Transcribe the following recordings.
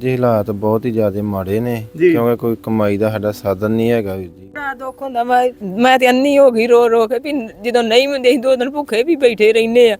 ਜੀ ਹਾਲਾਤ ਬਹੁਤ ਹੀ ਜ਼ਿਆਦਾ ਮਾੜੇ ਨੇ ਜੀ। ਕਿਉਂਕਿ ਕੋਈ ਕਮਾਈ ਦਾ ਸਾਡਾ ਸਾਧਨ ਨਹੀਂ ਹੈਗਾ ਵੀਰ ਜੀ। ਬੜਾ ਦੁੱਖ ਹੁੰਦਾ ਮੈਂ ਮੈਂ ਤੇ ਅੰਨੀ ਹੋ ਗਈ ਰੋ ਰੋ ਕੇ ਵੀ ਜਦੋਂ ਨਹੀਂ ਹੁੰਦੇ ਅਸੀਂ ਦੋ ਦਿਨ ਭੁੱਖੇ ਵੀ ਬੈਠੇ ਰਹਿੰਦੇ ਆ।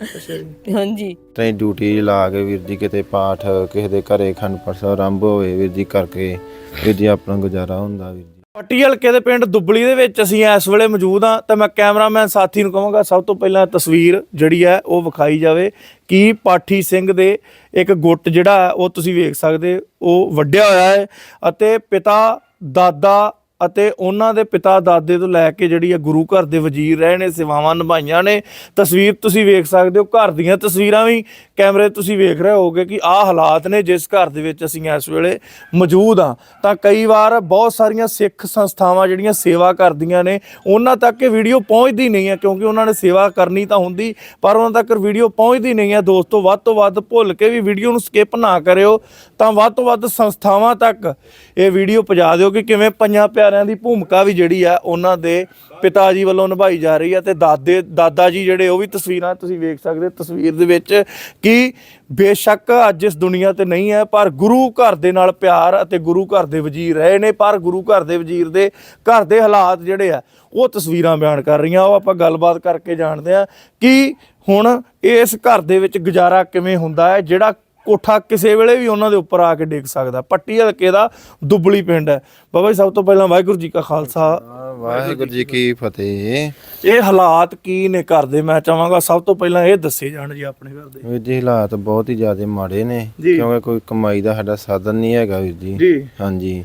ਹਾਂਜੀ। ਤੇ ਡਿਊਟੀ ਲਾ ਕੇ ਵੀਰ ਜੀ ਕਿਤੇ ਪਾਠ ਕਿਸੇ ਦੇ ਘਰੇ ਖੰਡ ਪਰਸਾ ਆਰੰਭ ਹੋਵੇ ਵੀਰ ਜੀ ਕਰਕੇ ਵੀਰ ਜੀ ਆਪਣਾ ਗੁਜ਼ਾਰਾ ਹੁੰਦਾ ਵੀਰ ਜੀ। ਪੱਟੀ ਹਲਕੇ ਦੇ ਪਿੰਡ ਦੁੱਬਲੀ ਦੇ ਵਿੱਚ ਅਸੀਂ ਇਸ ਵੇਲੇ ਮੌਜੂਦ ਹਾਂ, ਤਾਂ ਮੈਂ ਕੈਮਰਾਮੈਨ ਸਾਥੀ ਨੂੰ ਕਹਾਂਗਾ, ਸਭ ਤੋਂ ਪਹਿਲਾਂ ਤਸਵੀਰ ਜਿਹੜੀ ਹੈ, ਉਹ ਵਿਖਾਈ ਜਾਵੇ ਕਿ ਪਾਠੀ ਸਿੰਘ ਦੇ ਇੱਕ ਗੁੱਟ ਜਿਹੜਾ ਹੈ, ਉਹ ਤੁਸੀਂ ਵੇਖ ਸਕਦੇ ਉਹ ਵੱਡਿਆ ਹੋਇਆ ਹੈ ਅਤੇ ਪਿਤਾ, ਦਾਦਾ ਅਤੇ ਉਹਨਾਂ ਦੇ ਪਿਤਾ ਦਾਦੇ ਤੋਂ ਲੈ ਕੇ ਜਿਹੜੀ ਆ ਗੁਰੂ ਘਰ ਦੇ ਵਜ਼ੀਰ ਰਹੇ ਨੇ, ਸੇਵਾਵਾਂ ਨਿਭਾਈਆਂ ਨੇ। ਤਸਵੀਰ ਤੁਸੀਂ ਵੇਖ ਸਕਦੇ ਹੋ, ਘਰ ਦੀਆਂ ਤਸਵੀਰਾਂ ਵੀ ਕੈਮਰੇ ਤੁਸੀਂ ਵੇਖ ਰਹੇ ਹੋਗੇ ਕਿ ਆਹ ਹਾਲਾਤ ਨੇ ਜਿਸ ਘਰ ਦੇ ਵਿੱਚ ਅਸੀਂ ਇਸ ਵੇਲੇ ਮੌਜੂਦ ਹਾਂ। ਤਾਂ ਕਈ ਵਾਰ ਬਹੁਤ ਸਾਰੀਆਂ ਸਿੱਖ ਸੰਸਥਾਵਾਂ ਜਿਹੜੀਆਂ ਸੇਵਾ ਕਰਦੀਆਂ ਨੇ, ਉਹਨਾਂ ਤੱਕ ਇਹ ਵੀਡੀਓ ਪਹੁੰਚਦੀ ਨਹੀਂ ਹੈ ਕਿਉਂਕਿ ਉਹਨਾਂ ਨੇ ਸੇਵਾ ਕਰਨੀ ਤਾਂ ਹੁੰਦੀ, ਪਰ ਉਹਨਾਂ ਤੱਕ ਵੀਡੀਓ ਪਹੁੰਚਦੀ ਨਹੀਂ ਹੈ। ਦੋਸਤੋ, ਵੱਧ ਤੋਂ ਵੱਧ ਭੁੱਲ ਕੇ ਵੀ ਵੀਡੀਓ ਨੂੰ ਸਕਿਪ ਨਾ ਕਰਿਓ। ਤਾਂ ਵੱਧ ਤੋਂ ਵੱਧ ਸੰਸਥਾਵਾਂ ਤੱਕ ਇਹ ਵੀਡੀਓ ਪਹੁੰਚਾ ਦਿਓ ਕਿ ਕਿਵੇਂ ਪੰਜਾਂ ਪਿਆਰਿਆਂ ਦੀ ਭੂਮਿਕਾ ਵੀ ਜਿਹੜੀ ਆ ਉਹਨਾਂ ਦੇ ਪਿਤਾ ਜੀ ਵੱਲੋਂ ਨਿਭਾਈ ਜਾ ਰਹੀ ਹੈ ਤੇ ਦਾਦੇ, ਦਾਦਾ ਜੀ ਜਿਹੜੇ ਉਹ ਵੀ ਤਸਵੀਰਾਂ ਤੁਸੀਂ ਵੇਖ ਸਕਦੇ ਹੋ ਤਸਵੀਰ ਦੇ ਵਿੱਚ ਕਿ ਬੇਸ਼ੱਕ ਅੱਜ ਇਸ ਦੁਨੀਆ ਤੇ ਨਹੀਂ ਹੈ, ਪਰ ਗੁਰੂ ਘਰ ਦੇ ਨਾਲ ਪਿਆਰ ਅਤੇ ਗੁਰੂ ਘਰ ਦੇ ਵਜ਼ੀਰ ਰਹੇ ਨੇ, ਪਰ ਗੁਰੂ ਘਰ ਦੇ ਵਜ਼ੀਰ ਦੇ ਘਰ ਦੇ ਹਾਲਾਤ ਜਿਹੜੇ ਆ, ਉਹ ਤਸਵੀਰਾਂ ਬਿਆਨ ਕਰ ਰਹੀਆਂ। ਉਹ ਆਪਾਂ ਗੱਲਬਾਤ ਕਰਕੇ ਜਾਣਦੇ ਆ ਕਿ ਹੁਣ ਇਸ ਘਰ ਦੇ ਵਿੱਚ ਗੁਜ਼ਾਰਾ ਕਿਵੇਂ ਹੁੰਦਾ ਹੈ, ਜਿਹੜਾ ਕੋਠਾ ਕਿਸੇ ਵੇਲੇ ਵੀ ਉਹਨਾਂ ਦੇ ਉੱਪਰ ਆ ਕੇ ਡਿੱਗ ਸਕਦਾ। ਪੱਟੀ ਹਲਕੇ ਦਾ ਦੁੱਬਲੀ ਪਿੰਡ ਹੈ। ਬਾਬਾ ਜੀ ਸਭ ਤੋਂ ਪਹਿਲਾਂ ਵਾਹਿਗੁਰੂ ਜੀ ਕਾ ਖਾਲਸਾ। ਵਾਹਿਗੁਰੂ ਜੀ ਕੀ ਫਤਿਹ। ਇਹ ਹਾਲਾਤ ਕੀ ਨੇ ਘਰ ਦੇ? ਮੈਂ ਚਾਹਾਂਗਾ ਸਭ ਤੋਂ ਪਹਿਲਾਂ ਇਹ ਦੱਸੇ ਜਾਣ ਜੀ ਆਪਣੇ ਘਰ ਦੇ। ਵੀਰ ਜੀ ਹਾਲਾਤ ਬਹੁਤ ਹੀ ਜ਼ਿਆਦਾ ਮਾੜੇ ਨੇ। ਜੀ। ਕਿਉਂਕਿ ਕੋਈ ਕਮਾਈ ਦਾ ਸਾਡਾ ਸਾਧਨ ਨਹੀਂ ਹੈਗਾ ਵੀਰ ਜੀ। ਜੀ। ਹਾਂਜੀ।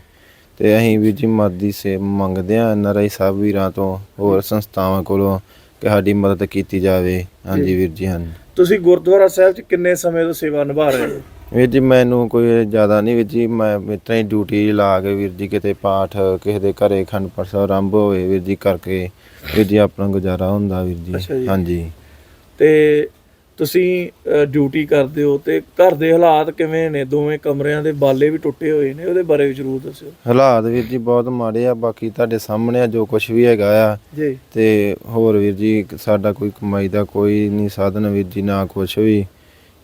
ਤੇ ਅਸੀਂ ਵੀਰ ਜੀ ਮਦਦੀ ਸੇ ਮੰਗਦੇ ਆ ਨਰਾਈ ਸਾਹਿਬ ਵੀਰਾਂ ਤੋਂ ਹੋਰ ਸੰਸਥਾਵਾਂ ਕੋਲੋਂ ਕਿ ਸਾਡੀ ਮਦਦ ਕੀਤੀ ਜਾਵੇ। ਹਾਂਜੀ ਵੀਰ ਜੀ ਹਾਂਜੀ। ਤੁਸੀਂ ਗੁਰਦੁਆਰਾ ਸਾਹਿਬ 'ਚ ਕਿੰਨੇ ਸਮੇਂ ਤੋਂ ਸੇਵਾ ਨਿਭਾ ਰਹੇ ਹੋ? ਵੀਰ ਜੀ ਮੈਨੂੰ ਕੋਈ ਜ਼ਿਆਦਾ ਨਹੀਂ ਵੀਰ ਜੀ ਮੈਂ ਮਿੱਤਰਾਂ ਹੀ ਡਿਊਟੀ ਲਾ ਕੇ ਵੀਰ ਜੀ ਕਿਤੇ ਪਾਠ ਕਿਸੇ ਦੇ ਘਰੇ ਖੰਡ ਪਰਸਾ ਆਰੰਭ ਹੋਵੇ ਵੀਰ ਜੀ ਕਰਕੇ ਵੀਰ ਜੀ ਆਪਣਾ ਗੁਜ਼ਾਰਾ ਹੁੰਦਾ ਵੀਰ ਅੱਛਾ ਜੀ। ਜੀ। ਹਾਂਜੀ। ਤੇ ਤੁਸੀਂ ਡਿਊਟੀ ਕਰਦੇ ਹੋ ਤੇ ਘਰ ਦੇ ਹਾਲਾਤ ਕਿਵੇਂ ਨੇ? ਦੋਵੇਂ ਕਮਰਿਆਂ ਦੇ ਬਾਲੇ ਵੀ ਟੁੱਟੇ ਹੋਏ ਨੇ ਉਹਦੇ ਬਾਰੇ ਵੀ ਜ਼ਰੂਰ ਦੱਸਿਓ। ਹਾਲਾਤ ਵੀਰ ਜੀ ਬਹੁਤ ਮਾੜੇ ਆ ਬਾਕੀ ਤੁਹਾਡੇ ਸਾਹਮਣੇ ਆ ਜੋ ਕੁਝ ਵੀ ਹੈਗਾ ਆ। ਜੀ। ਤੇ ਹੋਰ ਵੀਰ ਜੀ ਸਾਡਾ ਕੋਈ ਕਮਾਈ ਦਾ ਕੋਈ ਨਹੀਂ ਸਾਧਨ ਵੀਰ ਜੀ ਨਾ ਕੁਝ ਵੀ।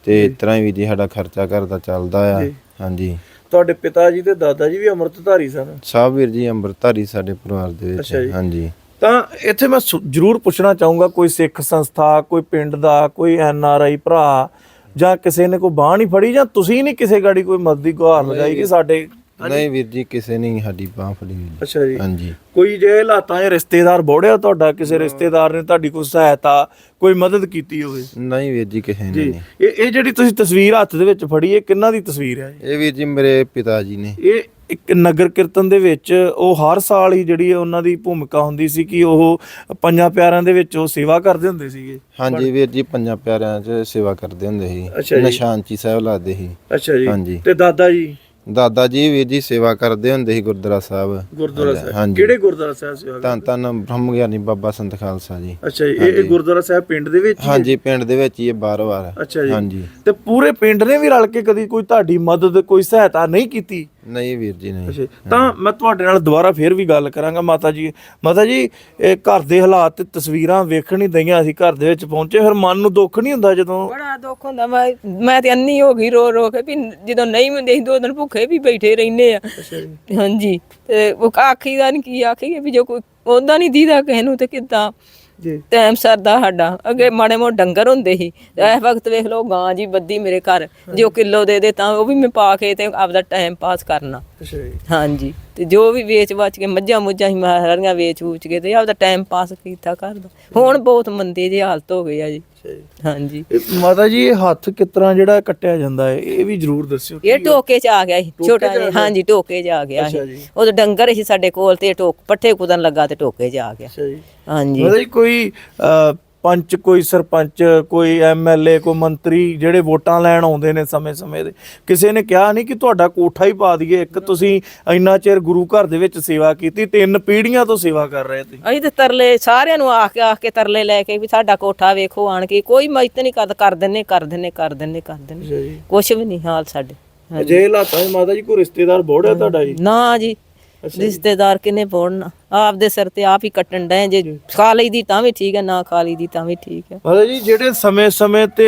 ਤੇ ਇਸ ਤਰ੍ਹਾਂ ਹੀ ਵੀਰ ਜੀ ਸਾਡਾ ਖਰਚਾ ਘਰ ਦਾ ਚੱਲਦਾ ਆ। ਜੀ। ਹਾਂਜੀ। ਤੁਹਾਡੇ ਪਿਤਾ ਜੀ ਤੇ ਦਾਦਾ ਜੀ ਵੀ ਅੰਮ੍ਰਿਤਧਾਰੀ ਸਨ? ਸਭ ਵੀਰ ਜੀ ਅੰਮ੍ਰਿਤਧਾਰੀ ਸਾਡੇ ਪਰਿਵਾਰ ਦੇ ਵਿੱਚ ਅੱਛਾ ਜੀ। ਹਾਂਜੀ। ਤਾਂ ਇੱਥੇ ਮੈਂ ਜ਼ਰੂਰ ਪੁੱਛਣਾ ਚਾਹੂੰਗਾ ਕੋਈ ਸਿੱਖ ਸੰਸਥਾ ਕੋਈ ਪਿੰਡ ਦਾ ਕੋਈ ਐਨ ਆਰ ਆਈ ਭਰਾ ਜਾਂ ਕਿਸੇ ਨੇ ਕੋਈ ਬਾਹ ਨਹੀਂ ਫੜੀ ਜਾਂ ਤੁਸੀਂ ਨਹੀਂ ਕਿਸੇ ਗਾੜੀ ਕੋਈ ਮਦਦ ਦੀ ਗੁਹਾਰ ਲਗਾਈ ਕਿ ਸਾਡੇ ਨਹੀਂ ਵੀਰ ਜੀ ਕਿਸੇ ਨੇ ਸਾਡੀ ਬਾਹ ਫੜੀ। ਅੱਛਾ ਜੀ। ਹਾਂਜੀ। ਕੋਈ ਜੇ ਹਾਲਾਤਾਂ 'ਚ ਰਿਸ਼ਤੇਦਾਰ ਬੋੜਿਆ ਤੁਹਾਡਾ ਕਿਸੇ ਰਿਸ਼ਤੇਦਾਰ ਨੇ ਤੁਹਾਡੀ ਕੋਈ ਸਹਾਇਤਾ ਕੋਈ ਮਦਦ ਕੀਤੀ ਹੋਵੇ? ਨਹੀਂ ਵੀਰ ਜੀ ਕਿਸੇ ਨੇ ਨਹੀਂ। ਇਹ ਇਹ ਜਿਹੜੀ ਤੁਸੀਂ ਤਸਵੀਰ ਹੱਥ ਦੇ ਵਿੱਚ ਫੜੀ ਇਹ ਕਿੰਨਾ ਦੀ ਤਸਵੀਰ ਹੈ ਇਹ ਵੀਰ ਜੀ ਮੇਰੇ ਪਿਤਾ ਜੀ ਨੇ। ਇਹ ਇੱਕ ਨਗਰ ਕੀਰਤਨ ਦੇ ਵਿੱਚ ਉਹ ਹਰ ਸਾਲ ਹੀ ਜਿਹੜੀ ਉਹਨਾਂ ਦੀ ਭੂਮਿਕਾ ਹੁੰਦੀ ਸੀ ਕਿ ਉਹ ਪੰਜਾਂ ਪਿਆਰਿਆਂ ਦੇ ਵਿੱਚ ਉਹ ਸੇਵਾ ਕਰਦੇ ਹੁੰਦੇ ਸੀਗੇ। ਹਾਂਜੀ ਵੀਰ ਜੀ ਪੰਜਾਂ ਪਿਆਰਿਆਂ 'ਚ ਸੇਵਾ ਕਰਦੇ ਹੁੰਦੇ ਸੀ। ਨਿਸ਼ਾਨਚੀ ਸਾਹਿਬ ਲਾਦੇ ਸੀ। ਅੱਛਾ ਜੀ। ਹਾਂਜੀ। ਤੇ ਦਾਦਾ ਜੀ? ਦਾਦਾ ਜੀ ਵੀਰ ਜੀ ਸੇਵਾ ਕਰਦੇ ਹੁੰਦੇ ਸੀ ਗੁਰਦੁਆਰਾ ਸਾਹਿਬ। ਗੁਰਦੁਆਰਾ ਸਾਹਿਬ। ਕਿਹੜੇ ਗੁਰਦੁਆਰਾ ਸਾਹਿਬ ਸੇਵਾ ਤਾਂ ਤਾਂ ਬ੍ਰਹਮ ਗਿਆਨੀ ਬਾਬਾ ਸੰਤ ਖਾਲਸਾ ਜੀ। ਅੱਛਾ ਜੀ। ਇਹ ਗੁਰਦੁਆਰਾ ਸਾਹਿਬ ਪਿੰਡ ਦੇ ਵਿੱਚ? ਹਾਂਜੀ ਪਿੰਡ ਦੇ ਵਿੱਚ ਹੀ ਇਹ ਬਾਰ ਵਾਰ ਅੱਛਾ ਜੀ। ਹਾਂਜੀ। ਤੇ ਪੂਰੇ ਪਿੰਡ ਨੇ ਵੀ ਰਲ ਕੇ ਕਦੀ ਕੋਈ ਤੁਹਾਡੀ ਮਦਦ ਕੋਈ ਸਹਾਇਤਾ ਨਹੀਂ ਕੀਤੀ? ਨਹੀਂ ਵੀਰ ਜੀ ਨਹੀਂ। ਅੱਛਾ। ਤਾਂ ਮੈਂ ਤੁਹਾਡੇ ਨਾਲ ਦੁਬਾਰਾ ਫੇਰ ਵੀ ਗੱਲ ਕਰਾਂਗਾ ਮਾਤਾ ਜੀ। ਮਾਤਾ ਜੀ ਇਹ ਘਰ ਦੇ ਹਾਲਾਤ ਤੇ ਤਸਵੀਰਾਂ ਵੇਖਣ ਹੀ ਦਈਆਂ ਅਸੀਂ ਘਰ ਦੇ ਵਿੱਚ ਪਹੁੰਚੇ ਫਿਰ ਮਨ ਨੂੰ ਦੁੱਖ ਨਹੀਂ ਹੁੰਦਾ ਜਦੋਂ? ਬੜਾ ਦੁੱਖ ਹੁੰਦਾ। ਮੈਂ ਮੈਂ ਤੇ ਅੰਨੀ ਹੋ ਗਈ ਰੋ ਰੋ ਕੇ ਵੀ ਜਦੋਂ ਨਹੀਂ ਹੁੰਦੇ ਅਸੀਂ ਦੋ ਦਿਨ ਭੁੱਖੇ ਵੀ ਬੈਠੇ ਰਹਿੰਦੇ ਆ। ਅੱਛਾ ਜੀ। ਹਾਂਜੀ। ਤੇ ਉਹ ਆਖੀ ਦਾ ਨਹੀਂ ਕੀ ਆਖੀਏ ਵੀ ਜੋ ਕੋਈ ਉਹਦਾ ਨਹੀਂ ਦੀਦਾ ਕਿਸੇ ਨੂੰ ਤੇ ਕਿੱਦਾਂ? ਜੀ। ਟਾਈਮ ਸਰਦਾ ਸਾਡਾ। ਅੱਗੇ ਮਾੜੇ ਮੋ ਡੰਗਰ ਹੁੰਦੇ ਸੀ। ਇਸ ਵਕਤ ਵੇਖ ਲਓ ਗਾਂ ਜੀ ਬੱਦੀ ਮੇਰੇ ਘਰ। ਜੇ ਉਹ ਕਿਲੋ ਦੇ ਦੇ ਤਾਂ ਉਹ ਵੀ ਮੈਂ ਪਾ ਕੇ ਤੇ ਆਪਦਾ ਟਾਈਮ ਪਾਸ ਕਰਨਾ। ਅੱਛਾ ਜੀ। ਹਾਂਜੀ। ਤੇ ਜੋ ਵੀ ਵੇਚ ਵਾਚ ਕੇ ਮੱਝਾਂ ਮੁੱਝਾਂ ਹੀ ਮਾਰੀਆਂ ਵੇਚ ਵੂਚ ਕੇ ਤੇ ਆਪਦਾ ਟਾਈਮ ਪਾਸ ਕੀਤਾ ਕਰਦਾ ਹੁਣ ਬਹੁਤ ਮੰਦੇ ਜਿਹੀ ਹਾਲਤ ਹੋ ਗਈ ਆ ਜੀ। ਅੱਛਾ ਜੀ। ਹਾਂਜੀ। ਇਹ ਮਾਤਾ ਜੀ ਇਹ ਹੱਥ ਕਿਸ ਤਰ੍ਹਾਂ ਜਿਹੜਾ ਕੱਟਿਆ ਜਾਂਦਾ ਹੈ ਇਹ ਵੀ ਜ਼ਰੂਰ ਦੱਸਿਓ। ਇਹ ਟੋਕੇ ਚ ਆ ਗਿਆ ਸੀ ਛੋਟਾ ਜਿਹਾ। ਹਾਂਜੀ ਟੋਕੇ ਚ ਆ ਗਿਆ ਅੱਛਾ ਸੀ। ਜੀ। ਉਹ ਡੰਗਰ ਸੀ ਸਾਡੇ ਕੋਲ ਤੇ ਟੋਕ ਪੱਠੇ ਕੁਦਨ ਲੱਗਾ ਤੇ ਟੋਕੇ ਚ ਆ ਗਿਆ। ਅੱਛਾ ਜੀ। ਹਾਂਜੀ। ਮਾਤਾ ਜੀ ਕੋਈ ਅਹ, ਪੰਚ ਕੋਈ ਸਰਪੰਚ ਕੋਈ ਐਮਐਲਏ ਕੋਈ ਮੰਤਰੀ ਜਿਹੜੇ ਵੋਟਾਂ ਲੈਣ ਆਉਂਦੇ ਨੇ ਸਮੇਂ-ਸਮੇਂ ਦੇ। ਕਿਸੇ ਨੇ ਕਿਹਾ ਨਹੀਂ ਕਿ ਤੁਹਾਡਾ ਕੋਠਾ ਹੀ ਪਾ ਦਈਏ। ਇੱਕ ਤੁਸੀਂ ਇੰਨਾ ਚਿਰ ਗੁਰੂ ਘਰ ਦੇ ਵਿੱਚ ਸੇਵਾ ਕੀਤੀ ਤਿੰਨ ਪੀੜ੍ਹੀਆਂ ਤੋਂ ਸੇਵਾ ਕਰ ਰਹੇ ਤੇ ਅਸੀਂ ਤੇ ਤਰਲੇ ਸਾਰਿਆਂ ਨੂੰ ਆਖ ਕੇ ਆਖ ਕੇ ਤਰਲੇ ਲੈ ਕੇ ਵੀ ਸਾਡਾ ਕੋਠਾ ਵੇਖੋ ਆਣ ਕੇ। ਕੋਈ ਮਦਦ ਨਹੀਂ ਕਰ ਕਰ ਦਿੰਨੇ ਕਰ ਦਿੰਨੇ ਕਰ ਦਿੰਨੇ ਕਰ ਦਿੰਨੇ। ਕੁਛ ਵੀ ਨਹੀਂ ਹਾਲ ਸਾਡੇ। ਅਜੇ ਹਾਲਾਤਾਂ 'ਚ ਮਾਤਾ ਜੀ ਕੋਈ ਰਿਸ਼ਤੇਦਾਰ ਬੋੜਿਆ ਤੁਹਾਡਾ ਜੀ? ਨਾ ਜੀ। ਰਿਸ਼ਤੇਦਾਰ ਕਿਨੇ ਪੋੜਨਾ ਆਪ ਦੇ ਸਿਰ ਤੇ ਆਪ ਹੀ ਕੱਟਣ ਡਏ ਜੇ। ਖਾ ਲਈ ਦੀ ਤਾਂ ਵੀ ਠੀਕ ਹੈ ਨਾ ਖਾ ਲਈ ਦੀ ਤਾਂ ਵੀ ਠੀਕ ਹੈ। ਮਾਤਾ ਜੀ ਜਿਹੜੇ ਸਮੇਂ-ਸਮੇਂ ਤੇ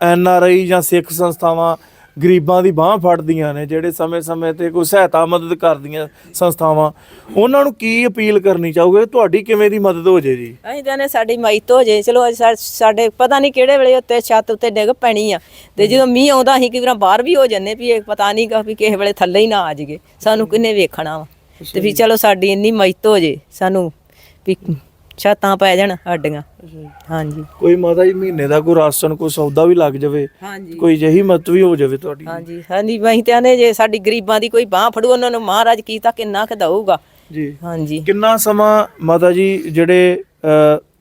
ਐਨ ਆਰ ਆਈ ਜਾਂ ਸਿੱਖ ਸੰਸਥਾਵਾਂ ਗਰੀਬਾਂ ਦੀ ਬਾਹ ਫੜਦੀਆਂ ਨੇ ਜਿਹੜੇ ਸਮੇਂ-ਸਮੇਂ ਤੇ ਕੋਈ ਸਹਾਇਤਾ ਮਦਦ ਕਰਦੀਆਂ ਸੰਸਥਾਵਾਂ ਉਹਨਾਂ ਨੂੰ ਕੀ ਅਪੀਲ ਕਰਨੀ ਚਾਹੋਗੇ? ਤੁਹਾਡੀ ਕਿਵੇਂ ਦੀ ਮਦਦ ਹੋ ਜੇ ਜੀ? ਅਸੀਂ ਤਾਂ ਨੇ ਸਾਡੀ ਮਾਈਤ ਹੋ ਜੇ ਚਲੋ ਅੱਜ ਸਾਡੇ ਪਤਾ ਨਹੀਂ ਕਿਹੜੇ ਵੇਲੇ ਉੱਤੇ ਛੱਤ ਉੱਤੇ ਡਿੱਗ ਪੈਣੀ ਆ। ਤੇ ਜਦੋਂ ਮੀਂਹ ਆਉਂਦਾ ਅਸੀਂ ਵਾਰ ਬਾਹਰ ਵੀ ਹੋ ਜੰਨੇ ਵੀ ਇਹ ਪਤਾ ਨਹੀਂ ਵੀ ਕਿਸੇ ਵੇਲੇ ਥੱਲੇ ਹੀ ਨਾ ਆ ਜਾਈਏ। ਸਾਨੂੰ ਕਿੰਨੇ ਵੇਖਣਾ ਵਾ। ਤੇ ਵੀ ਚਲੋ ਸਾਡੀ ਇੰਨੀ ਮਾਈਤ ਹੋ ਜੇ ਸਾਨੂੰ ਵੀ ਛੱਤਾਂ ਪੈ ਜਾਣ ਸਾਡੀਆਂ ਹਾਂਜੀ। ਕੋਈ ਮਾਤਾ ਜੀ ਮਹੀਨੇ ਦਾ ਕੋਈ ਰਾਸ਼ਨ ਕੋਈ ਸੌਦਾ ਵੀ ਲੱਗ ਜਾਵੇ ਹਾਂਜੀ। ਕੋਈ ਜਹੀ ਮਤ ਵੀ ਹੋ ਜਾਵੇ ਤੁਹਾਡੀ। ਹਾਂਜੀ ਹਾਂਜੀ ਅਸੀਂ ਤੇ ਆਨੇ ਜੇ ਸਾਡੀ ਗਰੀਬਾਂ ਦੀ ਕੋਈ ਬਾਹ ਫੜੂ ਉਹਨਾਂ ਨੂੰ ਮਹਾਰਾਜ ਕੀਤਾ ਕਿੰਨਾ ਕੁ ਦਊਗਾ। ਜੀ। ਹਾਂਜੀ। ਕਿੰਨਾ ਸਮਾਂ ਮਾਤਾ ਜੀ ਜਿਹੜੇ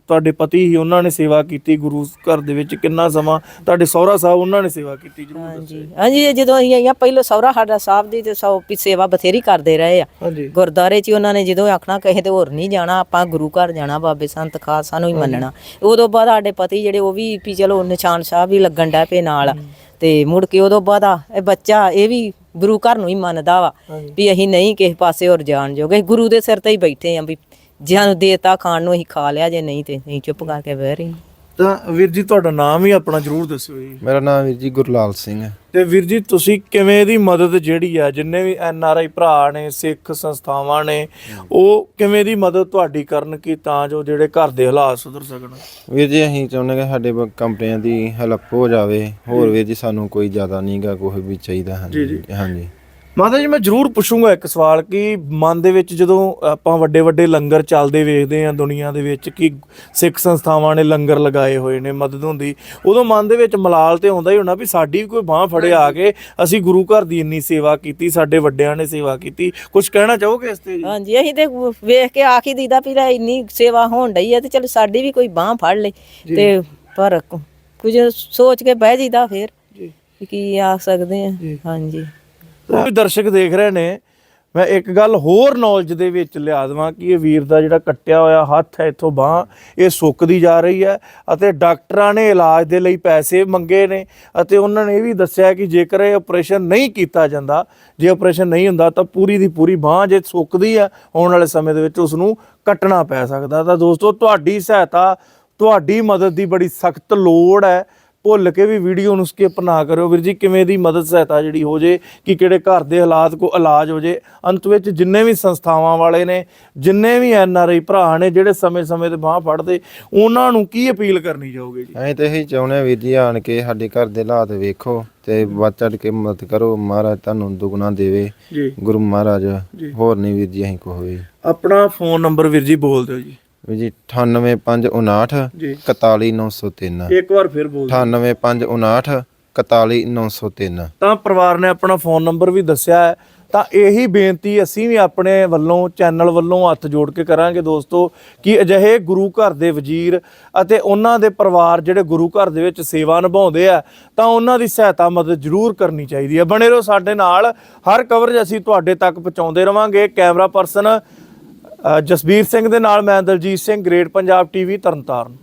ਤੁਹਾਡੇ ਪਤੀ ਸੀ ਉਹਨਾਂ ਨੇ ਸੇਵਾ ਕੀਤੀ ਗੁਰੂ ਘਰ ਦੇ ਵਿੱਚ ਕਿੰਨਾ ਸਮਾਂ ਤੁਹਾਡੇ ਸਹੁਰਾ ਸਾਹਿਬ ਉਹਨਾਂ ਨੇ ਸੇਵਾ ਕੀਤੀ ਜਰੂਰ ਹਾਂਜੀ। ਹਾਂਜੀ ਇਹ ਜਦੋਂ ਅਸੀਂ ਆਈਆਂ ਪਹਿਲਾਂ ਸੌਰਾ ਸਾਡਾ ਸਾਹਿਬ ਦੀ ਤੇ ਸੌ ਵੀ ਸੇਵਾ ਬਥੇਰੀ ਕਰਦੇ ਰਹੇ ਆ। ਹਾਂਜੀ। ਗੁਰਦਾਰੇ 'ਚ ਹੀ ਉਹਨਾਂ ਨੇ ਜਦੋਂ ਆਖਣਾ ਕਹੇ ਤੇ ਹੋਰ ਨਹੀਂ ਜਾਣਾ ਆਪਾਂ ਗੁਰੂ ਘਰ ਜਾਣਾ ਬਾਬੇ ਸੰਤ ਖਾਲਸਾ ਨੂੰ ਹੀ ਮੰਨਣਾ। ਉਦੋਂ ਬਾਅਦ ਸਾਡੇ ਪਤੀ ਜਿਹੜੇ ਉਹ ਵੀ ਵੀ ਚਲੋ ਨਿਸ਼ਾਨ ਸਾਹਿਬ ਵੀ ਲੱਗਣ ਡੈ ਪਏ ਨਾਲ। ਤੇ ਮੁੜ ਕੇ ਉਦੋਂ ਬਾਅਦ ਆ ਇਹ ਬੱਚਾ ਇਹ ਵੀ ਗੁਰੂ ਘਰ ਨੂੰ ਹੀ ਮੰਨਦਾ ਵਾ ਵੀ ਅਸੀਂ ਨਹੀਂ ਕਿਸੇ ਪਾਸੇ ਹੋਰ ਜਾਣ ਜੋਗੇ। ਗੁਰੂ ਦੇ ਸਿਰ ਤੇ ਹੀ ਬੈਠੇ ਆ ਵੀ ਜਿਹਾਂ ਨੂੰ ਦੇਤਾ ਖਾਣ ਨੂੰ ਅਸੀਂ ਖਾ ਲਿਆ ਜੇ ਨਹੀਂ ਤੇ ਨਹੀਂ ਚੁੱਪ ਕਰਕੇ ਬਹਿ ਰਹੇ ਤਾਂ ਵੀਰ ਜੀ ਤੁਹਾਡਾ ਨਾਮ ਹੀ ਆਪਣਾ ਜਰੂਰ ਦੱਸਿਓ ਜੀ। ਮੇਰਾ ਨਾਮ ਵੀਰ ਜੀ ਗੁਰਲਾਲ ਸਿੰਘ ਹੈ। ਤੇ ਵੀਰ ਜੀ ਤੁਸੀਂ ਕਿਵੇਂ ਦੀ ਮਦਦ ਜਿਹੜੀ ਆ ਜਿੰਨੇ ਵੀ ਐਨ ਆਰ ਆਈ ਭਰਾ ਨੇ ਸਿੱਖ ਸੰਸਥਾਵਾਂ ਨੇ ਉਹ ਕਿਵੇਂ ਦੀ ਮਦਦ ਤੁਹਾਡੀ ਕਰਨ ਕੀ ਤਾਂ ਜੋ ਜਿਹੜੇ ਘਰ ਦੇ ਹਾਲਾਤ ਸੁਧਰ ਸਕਣ? ਵੀਰ ਜੀ ਅਸੀਂ ਚਾਹੁੰਦੇ ਕਿ ਸਾਡੇ ਬ- ਕੰਪਨੀਆਂ ਦੀ ਹੈਲਪ ਹੋ ਜਾਵੇ। ਹੋਰ ਵੀਰ ਜੀ ਸਾਨੂੰ ਕੋਈ ਜ਼ਿਆਦਾ ਨਹੀਂਗਾ ਕੋਈ ਵੀ ਚਾਹੀਦਾ। ਹਾਂਜੀ ਹਾਂਜੀ। ਮਾਤਾ ਜੀ ਮੈਂ ਜਰੂਰ ਪੁੱਛੂੰਗਾ ਇੱਕ ਸਵਾਲ ਕਿ ਮਨ ਦੇ ਵਿੱਚ ਜਦੋਂ ਆਪਾਂ ਵੱਡੇ ਵੱਡੇ ਲੰਗਰ ਚੱਲਦੇ ਵੇਖਦੇ ਆ ਦੁਨੀਆ ਦੇ ਵਿੱਚ ਕਿ ਸਿੱਖ ਸੰਸਥਾਵਾਂ ਨੇ ਲੰਗਰ ਲਗਾਏ ਹੋਏ ਨੇ ਮਦਦ ਹੁੰਦੀ ਉਦੋਂ ਮਨ ਦੇ ਵਿੱਚ ਮਲਾਲ ਤੇ ਆਉਂਦਾ ਹੀ ਹੋਣਾ ਵੀ ਸਾਡੀ ਵੀ ਕੋਈ ਬਾਹ ਫੜੇ ਆ ਕੇ ਅਸੀਂ ਗੁਰੂ ਘਰ ਦੀ ਇੰਨੀ ਸੇਵਾ ਕੀਤੀ ਸਾਡੇ ਵੱਡਿਆਂ ਨੇ ਸੇਵਾ ਕੀਤੀ। ਕੁਝ ਕਹਿਣਾ ਚਾਹੋਗੇ ਇਸ ਤੇ ਜੀ? ਹਾਂਜੀ ਅਸੀਂ ਤੇ ਵੇਖ ਕੇ ਆਖੀ ਦੀਦਾ ਵੀ ਲੈ ਇੰਨੀ ਸੇਵਾ ਹੋਣ ਡਈ ਹੈ ਤੇ ਚਲ ਸਾਡੀ ਵੀ ਕੋਈ ਬਾਹ ਫੜ ਲੇ ਤੇ ਪਰ ਕੁਝ ਸੋਚ ਕੇ ਬਹਿ ਜੀਦਾ ਫੇਰ ਕੀ ਆਖ ਸਕਦੇ ਆ। ਹਾਂਜੀ। ਦਰਸ਼ਕ ਦੇਖ ਰਹੇ ਨੇ। ਮੈਂ ਇੱਕ ਗੱਲ ਹੋਰ ਨੌਲੇਜ ਦੇ ਵਿੱਚ ਲਿਆ ਦੇਵਾਂ ਕਿ ਇਹ ਵੀਰ ਦਾ ਜਿਹੜਾ ਕੱਟਿਆ ਹੋਇਆ ਹੱਥ ਹੈ, ਇੱਥੋਂ ਬਾਹ, ਇਹ ਸੁੱਕਦੀ ਜਾ ਰਹੀ ਹੈ ਅਤੇ ਡਾਕਟਰਾਂ ਨੇ ਇਲਾਜ ਦੇ ਲਈ ਪੈਸੇ ਮੰਗੇ ਨੇ ਅਤੇ ਉਹਨਾਂ ਨੇ ਇਹ ਵੀ ਦੱਸਿਆ ਕਿ ਜੇਕਰ ਇਹ ਆਪਰੇਸ਼ਨ ਨਹੀਂ ਕੀਤਾ ਜਾਂਦਾ, ਜੇ ਆਪਰੇਸ਼ਨ ਨਹੀਂ ਹੁੰਦਾ ਤਾਂ ਪੂਰੀ ਦੀ ਪੂਰੀ ਬਾਹ ਜੇ ਸੁੱਕਦੀ ਹੈ, ਆਉਣ ਵਾਲੇ ਸਮੇਂ ਦੇ ਵਿੱਚ ਉਸ ਨੂੰ ਕੱਟਣਾ ਪੈ ਸਕਦਾ। ਤਾਂ ਦੋਸਤੋ, ਤੁਹਾਡੀ ਸਹਾਇਤਾ, ਤੁਹਾਡੀ ਮਦਦ ਦੀ ਬੜੀ ਸਖਤ ਲੋੜ ਹੈ। ਭੁੱਲ ਕੇ ਵੀ ਵੀਡੀਓ ਨੂੰ ਸਕਿਪ ਨਾ ਕਰਿਓ। ਵੀਰ ਜੀ ਕਿਵੇਂ ਦੀ ਮਦਦ ਸਹਾਇਤਾ ਜਿਹੜੀ ਹੋ ਜੇ ਕਿ ਕਿਹੜੇ ਘਰ ਦੇ ਹਾਲਾਤ ਕੋ ਇਲਾਜ ਹੋ ਜੇ ਅੰਤ ਵਿੱਚ ਜਿੰਨੇ ਵੀ ਸੰਸਥਾਵਾਂ ਵਾਲੇ ਨੇ ਜਿੰਨੇ ਵੀ ਐਨ ਆਰ ਆਈ ਭਰਾ ਨੇ ਜਿਹੜੇ ਸਮੇਂ-ਸਮੇਂ ਤੇ ਬਾਹ ਫੜਦੇ ਉਹਨਾਂ ਨੂੰ ਕੀ ਅਪੀਲ ਕਰਨੀ ਚਾਹੋਗੇ ਜੀ? ਅਸੀਂ ਤੇ ਇਹੀ ਚਾਹੁੰਦੇ ਹਾਂ ਵੀਰ ਜੀ ਆਣ ਕੇ ਸਾਡੇ ਘਰ ਦੇ ਹਾਲਾਤ ਵੇਖੋ ਤੇ ਵੱਧ ਚੜ ਕੇ ਮਦਦ ਕਰੋ। ਮਹਾਰਾਜ ਤੁਹਾਨੂੰ ਦੁਗਣਾ ਦੇਵੇ। ਜੀ। ਗੁਰੂ ਮਹਾਰਾਜ ਹੋਰ ਨਹੀਂ ਵੀਰ ਜੀ ਅਸੀਂ ਕੋਈ ਆਪਣਾ ਫੋਨ ਨੰਬਰ ਵੀਰ ਜੀ ਬੋਲ ਦਿਓ ਜੀ। ਜੀ 98559 ਜੀ। 41903 ਇੱਕ ਵਾਰ ਫਿਰ ਬੋਲ ਦਿਓ। 98559 41903 ਤਾਂ ਪਰਿਵਾਰ ਨੇ ਆਪਣਾ ਫੋਨ ਨੰਬਰ ਵੀ ਦੱਸਿਆ ਹੈ। ਤਾਂ ਇਹੀ ਬੇਨਤੀ ਅਸੀਂ ਵੀ ਆਪਣੇ ਵੱਲੋਂ ਚੈਨਲ ਵੱਲੋਂ ਹੱਥ ਜੋੜ ਕੇ ਕਰਾਂਗੇ ਦੋਸਤੋ ਕਿ ਅਜਿਹੇ ਗੁਰੂ ਘਰ ਦੇ ਵਜ਼ੀਰ ਅਤੇ ਉਹਨਾਂ ਦੇ ਪਰਿਵਾਰ ਜਿਹੜੇ ਗੁਰੂ ਘਰ ਦੇ ਵਿੱਚ ਸੇਵਾ ਨਿਭਾਉਂਦੇ ਆ ਤਾਂ ਉਹਨਾਂ ਦੀ ਸਹਾਇਤਾ ਮਦਦ ਜ਼ਰੂਰ ਕਰਨੀ ਚਾਹੀਦੀ ਹੈ। ਬਣੇ ਰਹੋ ਸਾਡੇ ਨਾਲ। ਹਰ ਕਵਰੇਜ ਅਸੀਂ ਤੁਹਾਡੇ ਤੱਕ ਪਹੁੰਚਾਉਂਦੇ ਰਵਾਂਗੇ। ਕੈਮਰਾ ਪਰਸਨ ਜਸਬੀਰ ਸਿੰਘ ਦੇ ਨਾਲ ਮੈਂ ਦਲਜੀਤ ਸਿੰਘ ਗ੍ਰੇਟ ਪੰਜਾਬ ਟੀਵੀ ਤਰਨਤਾਰਨ।